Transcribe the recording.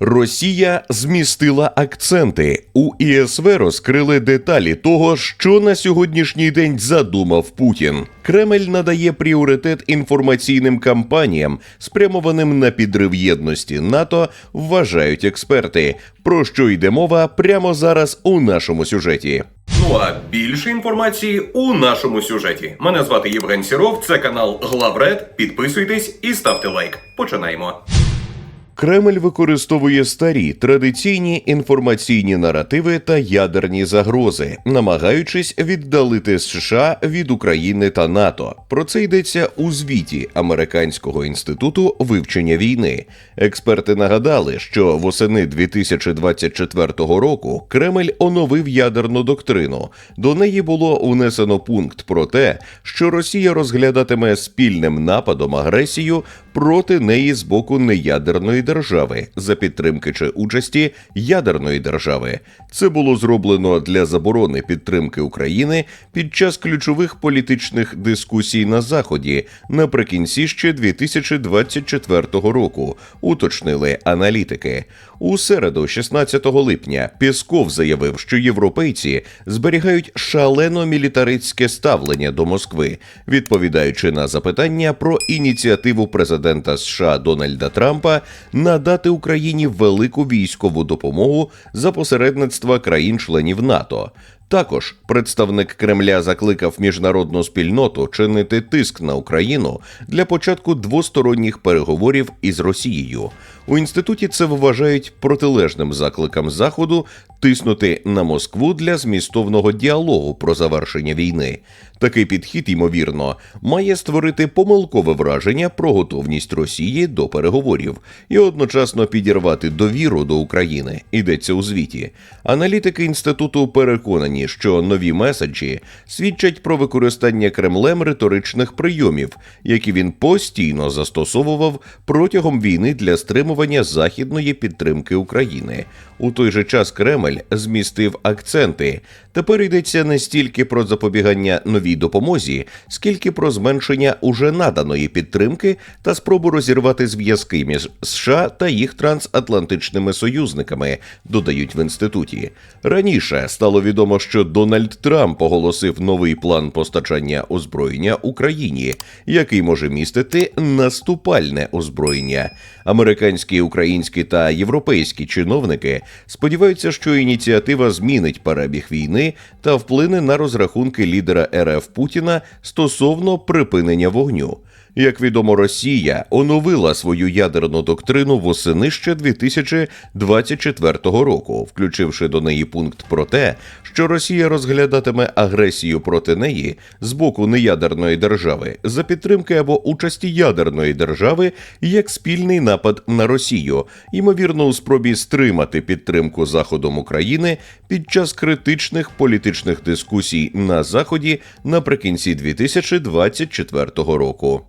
Росія змістила акценти. У ІСВ розкрили деталі того, що на сьогоднішній день задумав Путін. Кремль надає пріоритет інформаційним кампаніям, спрямованим на підрив єдності НАТО, вважають експерти. Про що йде мова прямо зараз у нашому сюжеті. Ну а більше інформації у нашому сюжеті. Мене звати Євген Сіров, це канал Главред. Підписуйтесь і ставте лайк. Починаємо. Кремль використовує старі традиційні інформаційні наративи та ядерні загрози, намагаючись віддалити США від України та НАТО. Про це йдеться у звіті Американського інституту вивчення війни. Експерти нагадали, що восени 2024 року Кремль оновив ядерну доктрину. До неї було унесено пункт про те, що Росія розглядатиме спільним нападом агресію проти неї з боку неядерної держави за підтримки чи участі ядерної держави. Це було зроблено для заборони підтримки України під час ключових політичних дискусій на заході наприкінці ще 2024 року. Уточнили аналітики. У середу, 16 липня, Пісков заявив, що європейці зберігають шалено мілітаристське ставлення до Москви, відповідаючи на запитання про ініціативу президента США Дональда Трампа надати Україні велику військову допомогу за посередництва країн-членів НАТО. Також представник Кремля закликав міжнародну спільноту чинити тиск на Україну для початку двосторонніх переговорів із Росією. У інституті це вважають протилежним закликам Заходу тиснути на Москву для змістовного діалогу про завершення війни. Такий підхід, ймовірно, має створити помилкове враження про готовність Росії до переговорів і одночасно підірвати довіру до України. Йдеться у звіті. Аналітики інституту переконані, що нові меседжі свідчать про використання Кремлем риторичних прийомів, які він постійно застосовував протягом війни для стримування західної підтримки України. У той же час Кремль змістив акценти. Тепер йдеться не стільки про запобігання новій допомозі, скільки про зменшення уже наданої підтримки та спробу розірвати зв'язки між США та їх трансатлантичними союзниками, додають в інституті. Раніше стало відомо, що Дональд Трамп оголосив новий план постачання озброєння Україні, який може містити наступальне озброєння. Американські, українські та європейські чиновники сподіваються, що ініціатива змінить перебіг війни та вплине на розрахунки лідера РФ Путіна стосовно припинення вогню. Як відомо, Росія оновила свою ядерну доктрину восени ще 2024 року, включивши до неї пункт про те, що Росія розглядатиме агресію проти неї з боку неядерної держави за підтримки або участі ядерної держави як спільний напад на Росію, ймовірно, у спробі стримати підтримку Заходом України під час критичних політичних дискусій на Заході наприкінці 2024 року.